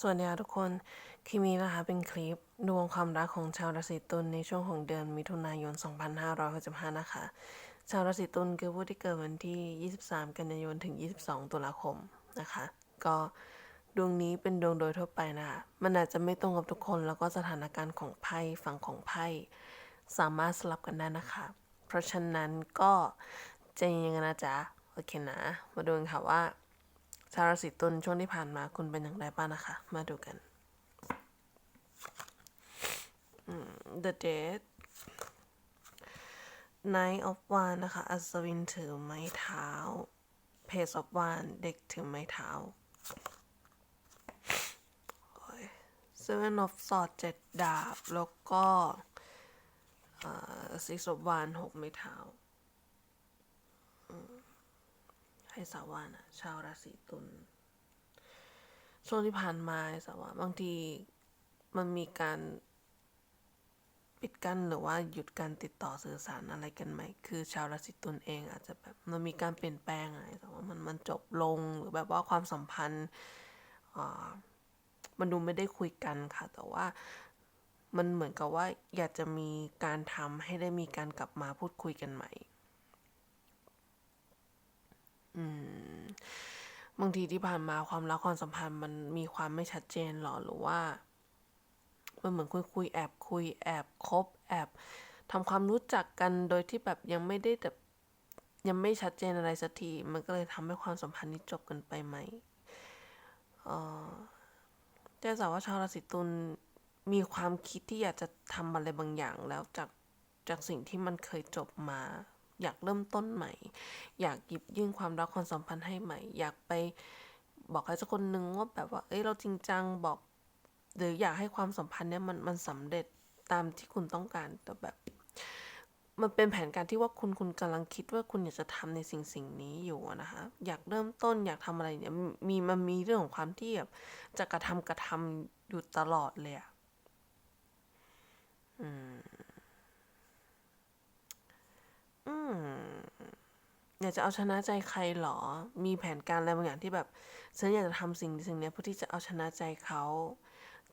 สวัสดีค่ทุกคนคลิปนี้นะคะเป็นคลิปดวงความรักของชาวราศีตุลในช่วงของเดือนมิถุนายน 2565 นะคะ ชาวราศีตุลคือผู้ที่เกิดวันที่ 23 กันยายนถึง 22 ตุลาคมนะคะ ก็ดวงนี้เป็นดวงโดยทั่วไปนะคะมันอาจจะไม่ตรงกับทุกคนแล้วก็สถานการณ์ของไพ่ฝั่งของไพ่สามารถสลับกันได้นะคะ เพราะฉะนั้นก็ใจเย็นๆนะจ๊ะโอเคนะ มาดูกันค่ะว่า ชาวราศีตุลช่วงที่ผ่านมาคุณเป็นอย่างไรบ้างนะคะ มาดูกัน The Dead Knight of Wands นะคะ อัศวินถือไม้เท้า Page of Wands เด็กถือไม้เท้า Seven of Swords เจ็ดดาบ แล้วก็ Six of Wands หกไม้เท้า ให้สาวานะชาวราศีตุลช่วงที่ผ่านมาสาวาบางทีมันมีการปิดกั้นหรือว่าหยุดการติดต่อสื่อสารอะไรกันไหม คือชาวราศีตุลเองอาจจะแบบมันมีการเปลี่ยนแปลงอะไรแต่ว่ามันมันจบลงหรือแบบว่าความสัมพันธ์มันดูไม่ได้คุยกันค่ะ แต่ว่ามันเหมือนกับว่าอยากจะมีการทำให้ได้มีการกลับมาพูดคุยกันใหม่ บางทีที่ผ่านมาความรักความสัมพันธ์มันมีความไม่ชัดเจนหรอหรือว่ามันเหมือนคุยคุยแอบคุยแอบคบแอบทำความรู้จักกันโดยที่แบบยังไม่ได้แบบยังไม่ชัดเจนอะไรสักทีมันก็เลยทำให้ความสัมพันธ์นี้จบกันไปไหมเออแต่สาวว่าชาวราศีตุลมีความคิดที่อยากจะทำอะไรบางอย่างแล้วจากจากสิ่งที่มันเคยจบมา อยากเริ่มต้นใหม่ อยากหยิบยื่นความรักความสัมพันธ์ให้ใหม่ อยากไปบอกใครสักคนหนึ่งว่าแบบว่า เอ้ยเราจริงจังบอก หรืออยากให้ความสัมพันธ์เนี้ยมันมันสำเร็จตามที่คุณต้องการแต่แบบ มันเป็นแผนการที่ว่าคุณคุณกำลังคิดว่าคุณอยากจะทำในสิ่งสิ่งนี้อยู่นะคะอยากเริ่มต้นอยากทำอะไรเนี่ยมีมันมีเรื่องของความที่แบบจะกระทำกระทำอยู่ตลอดเลยอะอืม อืมอยากจะเอาชนะใจใครหรอ มีแผนการอะไรบางอย่างที่แบบฉันอยากจะทำสิ่งสิ่งนี้เพื่อที่จะเอาชนะใจเขา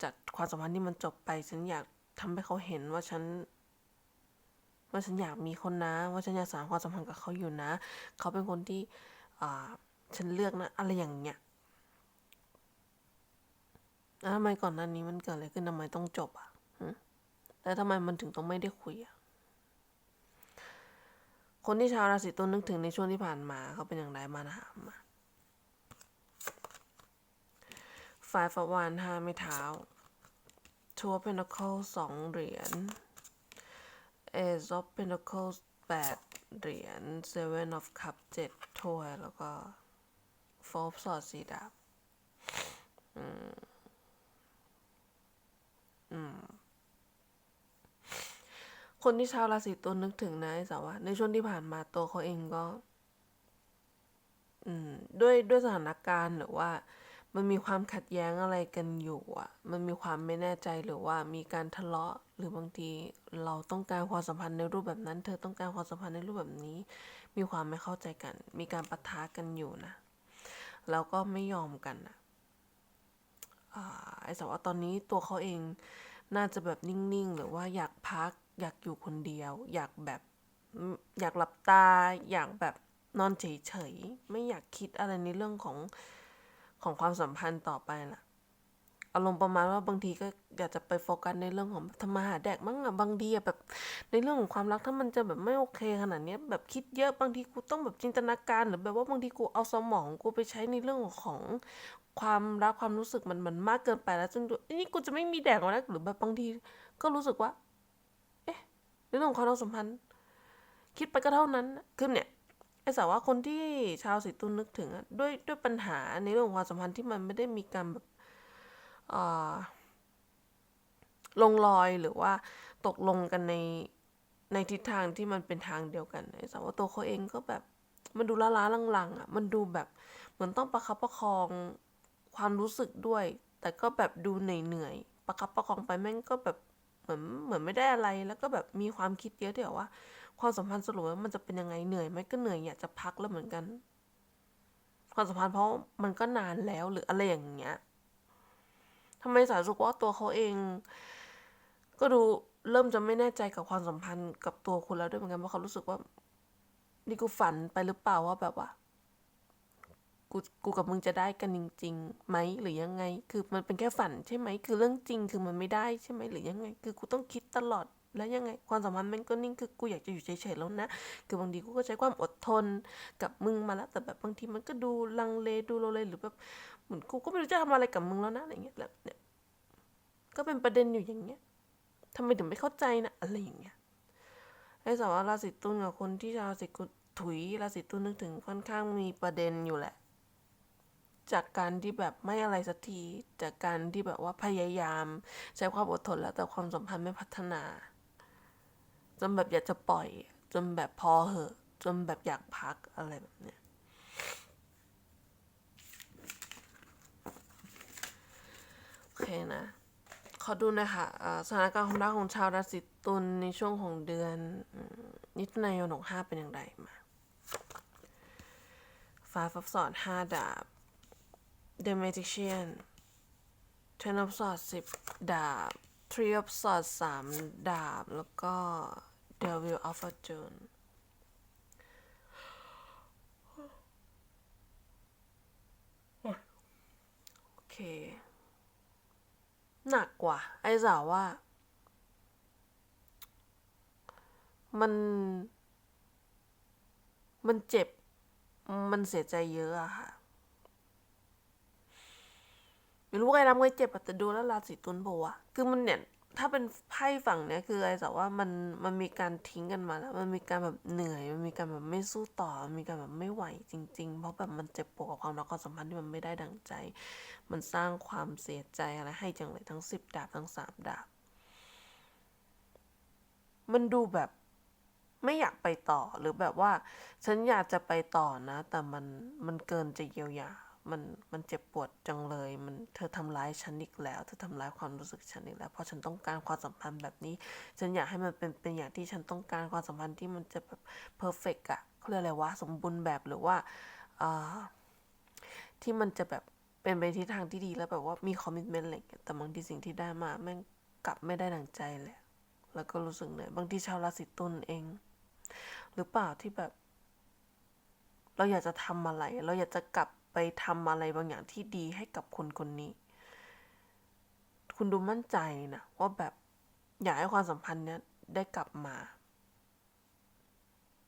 จากความสัมพันธ์ที่มันจบไป ฉันอยากทำให้เขาเห็นว่าฉัน ว่าฉันอยากมีคนนะ ว่าฉันอยากสานความสัมพันธ์กับเขาอยู่นะ เขาเป็นคนที่อ่าฉันเลือกนะ อะไรอย่างเงี้ยแล้วทำไมก่อนหน้านี้มันเกิดอะไรขึ้นทำไมต้องจบอะแล้วทำไมมันถึงต้องไม่ได้คุยอะ คนที่ชาวราศีตุลนึกถึงในช่วงที่ผ่านมาเขาเป็นอย่างไรมานะมาฝ่ายฟวานห้าไม่เท้าทัวร์เพน t ค c ลสองเหรียญเอซอฟเพน t ค c ลแปดเหรียญเซเว่นออฟคัพเจ็ดถ้วยแล้วก็โฟบสอดสีดาบอืมอืม คนที่ชาวราศีตุลนึกถึงนะไอ้สาวว่า ในช่วงที่ผ่านมาตัวเขาเองก็ อืม ด้วยด้วยสถานการณ์หรือว่า มันมีความขัดแย้งอะไรกันอยู่อะ มันมีความไม่แน่ใจหรือว่ามีการทะเลาะ หรือบางที เราต้องการความสัมพันธ์ในรูปแบบนั้น เธอต้องการความสัมพันธ์ในรูปแบบนี้ มีความไม่เข้าใจกัน มีการปะทะกันอยู่นะแล้วก็ไม่ยอมกันอะอ่าไอ้สาวว่าตอนนี้ตัวเขาเองน่าจะแบบนิ่งๆ หรือว่าอยากพัก อยากอยู่คนเดียว อยากแบบ อยากหลับตา อยากแบบนอนเฉยๆ ไม่อยากคิดอะไรในเรื่องของของความสัมพันธ์ต่อไปล่ะ อารมณ์ประมาณว่าบางทีก็อยากจะไปโฟกัสในเรื่องของทำมาหาแดกมั้งอะบางทีอะแบบในเรื่องของความรักถ้ามันจะแบบไม่โอเคขนาดเนี้ยแบบคิดเยอะบางทีกูต้องแบบจินตนาการหรือแบบว่าบางทีกูเอาสมองกูไปใช้ในเรื่องของความรักความรู้สึกมันมันมากเกินไปแล้วจนดูนี่กูจะไม่มีแดกแล้วหรือแบบบางทีก็รู้สึกว่า เรื่องของความรักสัมพันธ์ คิดไปก็เท่านั้นคือเนี่ยไอ้สาวว่าคนที่ชาวสีตุลนึกถึงด้วยด้วยปัญหาในเรื่องของความสัมพันธ์ที่มันไม่ได้มีการแบบลงรอยหรือว่าตกลงกันในในทิศทางที่มันเป็นทางเดียวกันไอ้สาวว่าตัวเขาเองก็แบบมันดูล้าๆลังๆอะ มันดูแบบเหมือนต้องประคับประคองความรู้สึกด้วย แต่ก็แบบดูเหนื่อยๆประคับประคองไปแม่งก็แบบ เหมือนเหมือนไม่ได้อะไรแล้วก็แบบมีความคิดเยอะที่แบบว่า ความสัมพันธ์สรุปว่ามันจะเป็นยังไงเหนื่อยไหมก็เหนื่อยอยากจะพักแล้วเหมือนกัน ความสัมพันธ์เพราะมันก็นานแล้วหรืออะไรอย่างเงี้ยทำไมสารสึกว่าตัวเขาเอง ก็ดูเริ่มจะไม่แน่ใจกับความสัมพันธ์กับตัวคุณแล้วด้วยเหมือนกันเพราะเขารู้สึกว่า นี่กูฝันไปหรือเปล่าว่าแบบว่า กูกูกับมึงจะได้กันจริงๆไหมหรือยังไง คือมันเป็นแค่ฝันใช่ไหม คือเรื่องจริงคือมันไม่ได้ใช่ไหมหรือยังไง คือกูต้องคิดตลอดแล้วยังไงความสัมพันธ์มันก็นิ่งคือกูอยากจะอยู่เฉยๆแล้วนะคือบางทีกูก็ใช้ความอดทนกับมึงมาแล้วแต่แบบบางทีมันก็ดูลังเลดูโลเลหรือแบบเหมือนกูก็ไม่รู้จะทำอะไรกับมึงแล้วนะอะไรเงี้ยแล้วเนี่ยก็เป็นประเด็นอยู่อย่างเงี้ยทำไมถึงไม่เข้าใจนะอะไรอย่างเงี้ยไอ้สาวราศีตุลกับคนที่ชาวราศีกุถุยราศีตุลนึกถึงค่อนข้างมีประเด็นอยู่แหละ จากการที่แบบไม่อะไรสักทีจากการที่แบบว่าพยายาม ใช้ความอดทนแล้วแต่ความสัมพันธ์ไม่พัฒนา จนแบบอยากจะปล่อย จนแบบพอเหอะ จนแบบอยากพักอะไรแบบเนี้ยโอเคนะขอดูหนะคะอ่าสถานการณ์ความรักของชาวราศีตุลในช่วงของเดือนอืมมิถุนายนของห้าเป็นอย่างไรมาฟ้าฟับสอดห้าดาบ The Magician Ten of Swords สิบดาบ Three of Swords สามดาบ แล้วก็ The Wheel of Fortune โอเค หนักกว่า ไอ้สาวว่า มัน มันเจ็บ มันเสียใจเยอะอะค่ะ ไม่รู้ใครทำใครเจ็บอะแต่ดูแล้วราศีตุลบอกว่าคือมันเนี่ยถ้าเป็นไพ่ฝั่งเนี้ยคือไอ้สาวว่ามันมันมีการทิ้งกันมาแล้ว มันมีการแบบเหนื่อย มันมีการแบบไม่สู้ต่อ มันมีการแบบไม่ไหวจริง ๆ เพราะแบบมันเจ็บปวดกับความรักความสัมพันธ์ที่มันไม่ได้ดังใจ มันสร้างความเสียใจอะไรให้จังเลยทั้งสิบดาบทั้งสามดาบ มันดูแบบไม่อยากไปต่อหรือแบบว่า ฉันอยากจะไปต่อนะ แต่มันมันเกินจะเยียวยา มันมันเจ็บปวดจังเลย มันเธอทำร้ายฉันอีกแล้ว เธอทำร้ายความรู้สึกฉันอีกแล้ว เพราะฉันต้องการความสัมพันธ์แบบนี้ ฉันอยากให้มันเป็นเป็นอย่างที่ฉันต้องการความสัมพันธ์ที่มันจะแบบเพอร์เฟกอะเขาเรียกอะไรวะสมบูรณ์แบบหรือว่าอ่าที่มันจะแบบเป็นไปทิศทางที่ดีแล้วแบบว่ามีคอมมิชเมนต์อะไรอย่างเงี้ยแต่บางทีสิ่งที่ได้มาแม่งกลับไม่ได้ดังใจเลยแล้วก็รู้สึกเหนื่อยบางทีชาวราศีตุลเอง หรือเปล่าที่แบบ เราอยากจะทำอะไร เราอยากจะกลับ ไปทำอะไรบางอย่างที่ดีให้กับคนคนนี้ คุณดูมั่นใจนะว่าแบบอยากให้ความสัมพันธ์เนี้ยได้กลับมา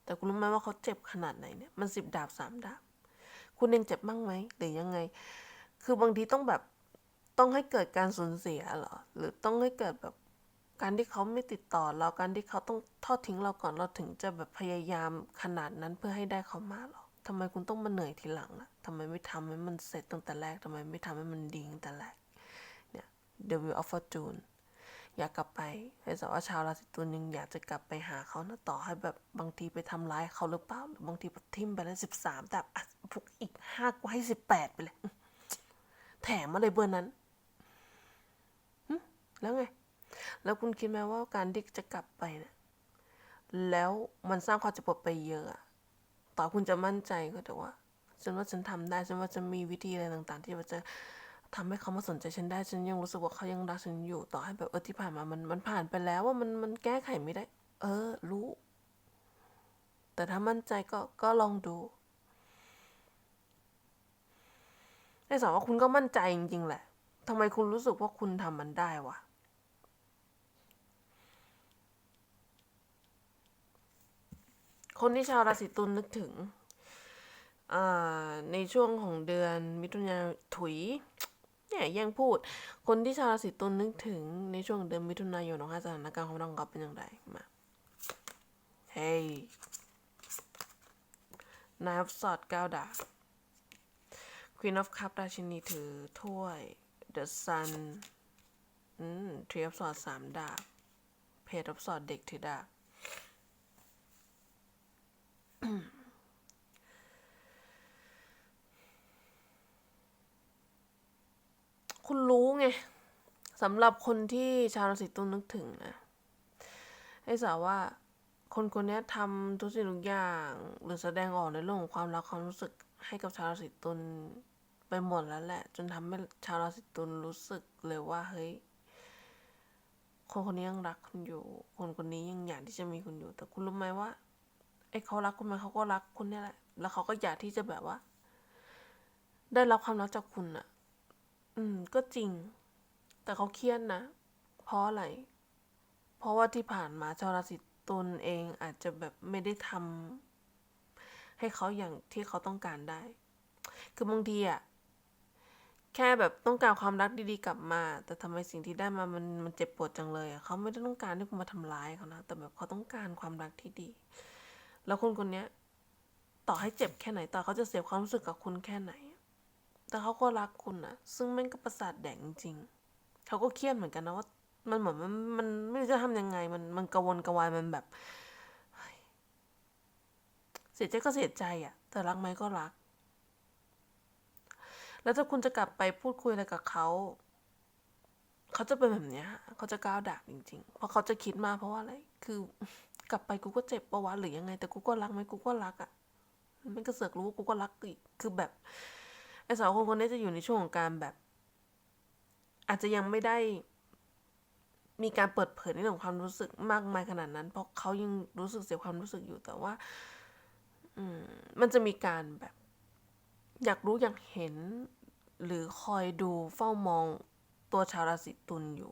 แต่คุณรู้ไหมว่าเขาเจ็บขนาดไหนเนี่ยมันสิบดาบสามดาบ คุณเองเจ็บบ้างไหมหรือยังไง คือบางทีต้องแบบต้องให้เกิดการสูญเสียเหรอ หรือต้องให้เกิดแบบการที่เขาไม่ติดต่อเราการที่เขาต้องทอดทิ้งเราก่อนเราถึงจะแบบพยายามขนาดนั้นเพื่อให้ได้เขามาหรอทำไมคุณต้องมาเหนื่อยทีหลังอะ ทำไมไม่ทำให้มันเสร็จตั้งแต่แรกทำไมไม่ทำให้มันดีตั้งแต่แรกเนี่ย The Wheel of Fortune อยากกลับไปไอ้สาวว่าชาวราศีตุลยังอยากจะกลับไปหาเขานะต่อให้แบบบางทีไปทำร้ายเขาหรือเปล่าหรือบางทีบบทิมไปแล้วสิบสามแต่พวกอีกห้ากูให้สิบแปดไปเลย แถมมาเลยเบอร์นั้นแล้วไง แล้วคุณคิดไหมว่าการที่จะกลับไปเนี่ยแล้วมันสร้างความเจ็บปวดไปเยอะอะต่อคุณจะมั่นใจก็แต่ว่า ฉันว่าฉันทำได้ ฉันว่าจะมีวิธีอะไรต่าง ๆ ที่มันจะทำให้เขามาสนใจฉันได้ ฉันยังรู้สึกว่าเขายังรักฉันอยู่ ต่อให้แบบเออที่ผ่านมา มันมันผ่านไปแล้วว่ามันมันแก้ไขไม่ได้ เออ รู้ แต่ถ้ามั่นใจก็ก็ลองดูไอ้สาวว่าคุณก็มั่นใจจริงๆแหละทำไมคุณรู้สึกว่าคุณทำมันได้วะคนที่ชาวราศีตุลนึกถึง ในช่วงของเดือนมิถุนายนถุยเนี่ยแย่งพูด คนที่ชาวราศีตุลนึกถึงในช่วงเดือนมิถุนายนของสถานการณ์ของเรากับเป็นอย่างไรมาเฮ้ยนายอฟสอดเก้าดาบ Queen of Cup ราชินีถือถ้วย The Sun อืม Three of Swords สามดาบ Page of Swords เด็กถือดาบ คุณรู้ไงสำหรับคนที่ชาวราศีตุลนึกถึงนะให้สาวว่าคนคนนี้ทำทุกสิ่งทุกอย่างหรือแสดงออกในเรื่องของความรักความรู้สึกให้กับชาวราศีตุลไปหมดแล้วแหละ จนทำให้ชาวราศีตุลรู้สึกเลยว่าเฮ้ยคนคนนี้ยังรักคุณอยู่ คนคนนี้ยังอยากที่จะมีคุณอยู่ แต่คุณรู้ไหมว่าไอ้เขารักคุณไหมเขาก็รักคุณนี่แหละ แล้วเขาก็อยากที่จะแบบว่า ได้รับความรักจากคุณอะ อืม ก็จริง แต่เขาเครียดนะ เพราะอะไร เพราะว่าที่ผ่านมาชาวราศีตุลเองอาจจะแบบไม่ได้ทำให้เขาอย่างที่เขาต้องการได้ คือบางทีอะแค่แบบต้องการความรักดีๆกลับมา แต่ทำไมสิ่งที่ได้มามันมันเจ็บปวดจังเลยอะเขาไม่ได้ต้องการให้คุณมาทำร้ายเขานะ แต่แบบเขาต้องการความรักที่ดี แล้วคนคนนี้ต่อให้เจ็บแค่ไหนต่อเขาจะเสียความรู้สึกกับคุณแค่ไหน แต่เขาก็รักคุณอะซึ่งแม่งก็ประสาทแดงจริง เขาก็เครียดเหมือนกันนะว่า มันเหมือนมันมันไม่รู้จะทำยังไง มันมันกระวนกระวายมันแบบเสียใจก็เสียใจอะแต่รักไหมก็รัก แล้วถ้าคุณจะกลับไปพูดคุยอะไรกับเขาเขาจะเป็นแบบเนี้ยเขาจะก้าวดากจริงๆ เพราะเขาจะคิดมาเพราะว่าอะไร คือกลับไปกูก็เจ็บประวะหรือยังไง แต่กูก็รักไหมกูก็รักอะมันก็เสือกรู้ว่ากูก็รักอีก คือแบบ ไอ้สาวคนคนนี้จะอยู่ในช่วงของการแบบ อาจจะยังไม่ได้ มีการเปิดเผยในเรื่องของความรู้สึกมากมายขนาดนั้น เพราะเขายังรู้สึกเสียความรู้สึกอยู่แต่ว่า อืม มันจะมีการแบบ อยากรู้อยากเห็น หรือคอยดูเฝ้ามองตัวชาวราศีตุลอยู่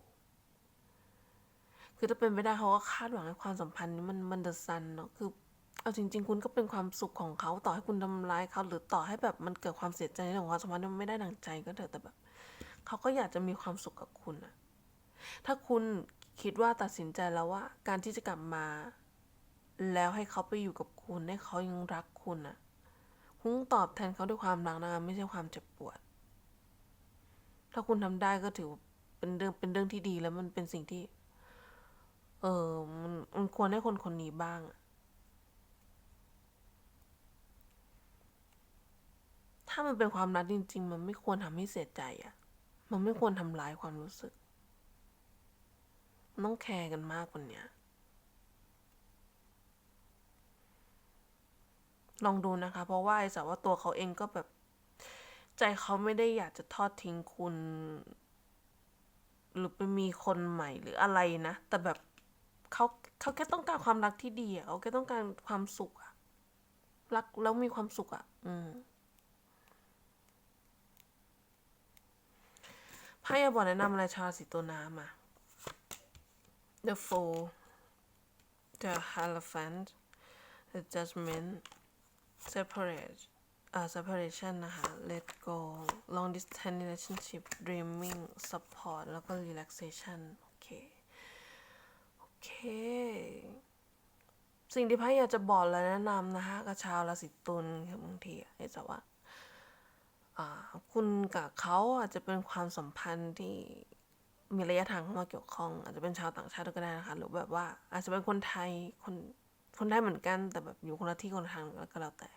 คือถ้าเป็นไปได้เขาก็คาดหวังให้ความสัมพันธ์นี้มันมันเดอะซันเนาะคือ เอาจริง ๆ คุณก็เป็นความสุขของเขาต่อให้คุณทำร้ายเขาหรือต่อให้แบบมันเกิดความเสียใจในของความสัมพันธ์มันไม่ได้ดังใจก็เถอะแต่แบบเขาก็อยากจะมีความสุขกับคุณอะถ้าคุณคิดว่าตัดสินใจแล้วว่า การที่จะกลับมา แล้วให้เขาไปอยู่กับคุณให้เขายังรักคุณอะคุณตอบแทนเขาด้วยความรักนะคะไม่ใช่ความเจ็บปวด ถ้าคุณทำได้ก็ถือเป็นเรื่องเป็นเรื่องที่ดีแล้วมันเป็นสิ่งที่ เออมันมันควรให้คนคนนี้บ้างอะ ถ้ามันเป็นความรักจริง ๆ มันไม่ควรทำให้เสียใจอะมันไม่ควรทำร้ายความรู้สึก ต้องแคร์กันมากกว่านี้ลองดูนะคะ เพราะว่าไอ้สาวว่าตัวเขาเองก็แบบ ใจเขาไม่ได้อยากจะทอดทิ้งคุณ หรือไปมีคนใหม่หรืออะไรนะ แต่แบบเขาเขาแค่ต้องการความรักที่ดีอะเขาแค่ต้องการความสุขอะรักแล้วมีความสุขอะอืม ไพ่อยาบอกแนะนำอะไรชาวราศีตุลน้ำอะ The Fool The Hierophant The Judgment Separate อ่า separation นะคะ let go long distance relationship dreaming support แล้วก็ relaxation โอเค โอเค สิ่งที่ไพ่อยากจะบอกและแนะนำนะคะกับชาวราศีตุลคือบางทีอะให้จะว่า คุณกับเขาอาจจะเป็นความสัมพันธ์ที่มีระยะทางเข้ามาเกี่ยวข้อง อาจจะเป็นชาวต่างชาติก็ได้นะคะ หรือแบบว่าอาจจะเป็นคนไทยคนคนไทยเหมือนกัน แต่แบบอยู่คนละที่คนละทางก็แล้วแต่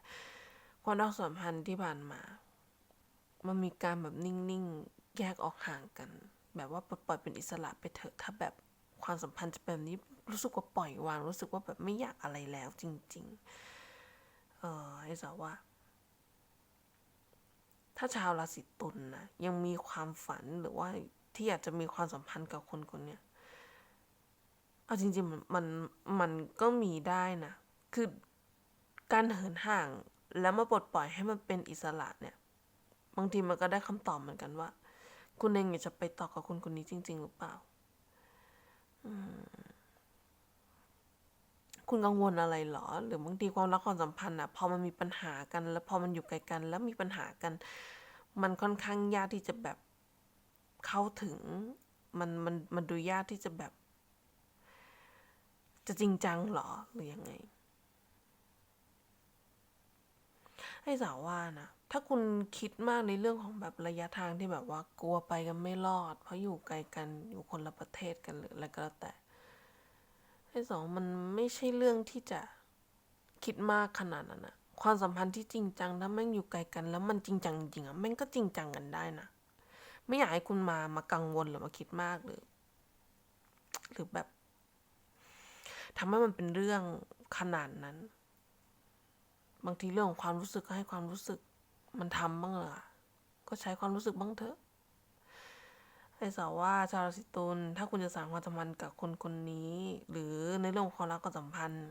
ความรักสัมพันธ์ที่ผ่านมา มันมีการแบบนิ่งๆแยกออกห่างกัน แบบว่าปลดปล่อยเป็นอิสระไปเถอะถ้าแบบความสัมพันธ์จะเป็นแบบนี้รู้สึกว่าปล่อยวาง รู้สึกว่าแบบไม่อยากอะไรแล้วจริง ๆ เออไอ้สาวว่า ถ้าชาวราศีตุลนะยังมีความฝันหรือว่าที่อยากจะมีความสัมพันธ์กับคนคนเนี้ยเอาจริงๆมันมันมันก็มีได้นะ คือการเหินห่างแล้วมาปลดปล่อยให้มันเป็นอิสระเนี่ย บางทีมันก็ได้คำตอบเหมือนกันว่า คุณเองอยากจะไปต่อกับคนคนนี้จริง ๆ หรือเปล่า คุณกังวลอะไรหรอ หรือบางทีความรักความสัมพันธ์อะพอมันมีปัญหากัน แล้วพอมันอยู่ไกลกัน แล้วมีปัญหากัน มันค่อนข้างยากที่จะแบบเข้าถึง มันมันมันดูยากที่จะแบบ จะจริงจังหรอหรือยังไงให้สาวว่านะถ้าคุณคิดมากในเรื่องของแบบระยะทางที่แบบว่ากลัวไปกันไม่รอด เพราะอยู่ไกลกันอยู่คนละประเทศกันหรืออะไรก็แล้วแต่ ให้สองมันไม่ใช่เรื่องที่จะคิดมากขนาดนั้นนะความสัมพันธ์ที่จริงจังถ้าแม่งอยู่ไกลกัน แล้วมันจริงจังจริงอะแม่งก็จริงจังกันได้นะไม่อยากให้คุณมามากังวลหรือมาคิดมากหรือ หรือแบบทำให้มันเป็นเรื่องขนาดนั้น บางทีเรื่องของความรู้สึกก็ให้ความรู้สึก มันทำบ้างเหรอก็ใช้ความรู้สึกบ้างเถอะ ไอ้สาวว่าชาวราศีตุลถ้าคุณจะสานความสัมพันธ์กับคนคนนี้ หรือในเรื่องความรักความสัมพันธ์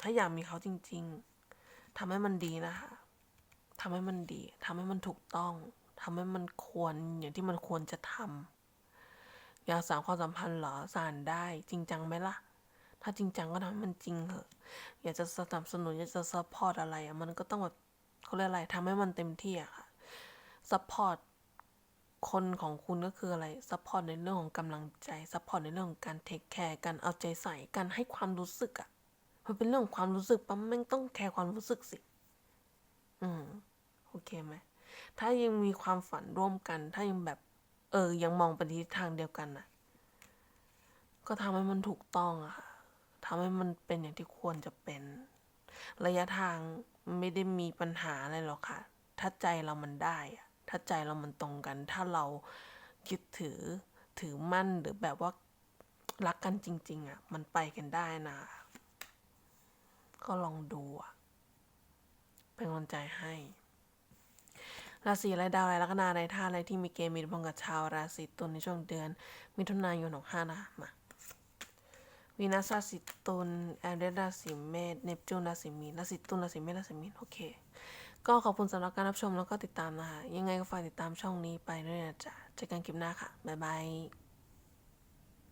ถ้าอยากมีเขาจริง ๆทำให้มันดีนะคะทำให้มันดีทำให้มันถูกต้องทำให้มันควรอย่างที่มันควรจะทำอยากสานความสัมพันธ์เหรอสานได้จริงจังไหมล่ะ ถ้าจริงจังก็ทำให้มันจริงเถอะ อยากจะสนับสนุนอยากจะซัพพอร์ตอะไรอะมันก็ต้องแบบเขาเรียกอะไรทำให้มันเต็มที่อะค่ะซัพพอร์ต คนของคุณก็คืออะไรซัพพอร์ตในเรื่องของกำลังใจซัพพอร์ตในเรื่องของการเทคแคร์การเอาใจใส่การให้ความรู้สึกอะมันเป็นเรื่องความรู้สึกปั๊มแม่งต้องแคร์ความรู้สึกสิ อืมโอเคไหมถ้ายังมีความฝันร่วมกัน ถ้ายังแบบ เออ ยังมองไปทิศทางเดียวกันน่ะ ก็ทำให้มันถูกต้องอะค่ะทำให้มันเป็นอย่างที่ควรจะเป็น ระยะทางไม่ได้มีปัญหาอะไรหรอกค่ะ ถ้าใจเรามันได้อะ ถ้าใจเรามันตรงกัน ถ้าเราคิดถือถือมั่นหรือแบบว่ารักกันจริง ๆอะ มันไปกันได้นะ ก็ลองดูอะ เป็นกำลังใจให้ราศีอะไรดาวอะไรลัคนาอะไรท่าอะไรที่มีเกณฑ์มีผลกับชาวราศีตุลในช่วงเดือน มิถุนายนของห้านะคะมาวีนัสราศีตุลแอนเดรราศีเมษเนปจูนราศีมีนราศีตุลราศีเมษราศีมีนโอเค ก็ขอบคุณสำหรับการรับชมแล้วก็ติดตามนะคะ ยังไงก็ฝากติดตามช่องนี้ไปด้วยนะจ๊ะเจอกันคลิปหน้าค่ะ บ๊ายบาย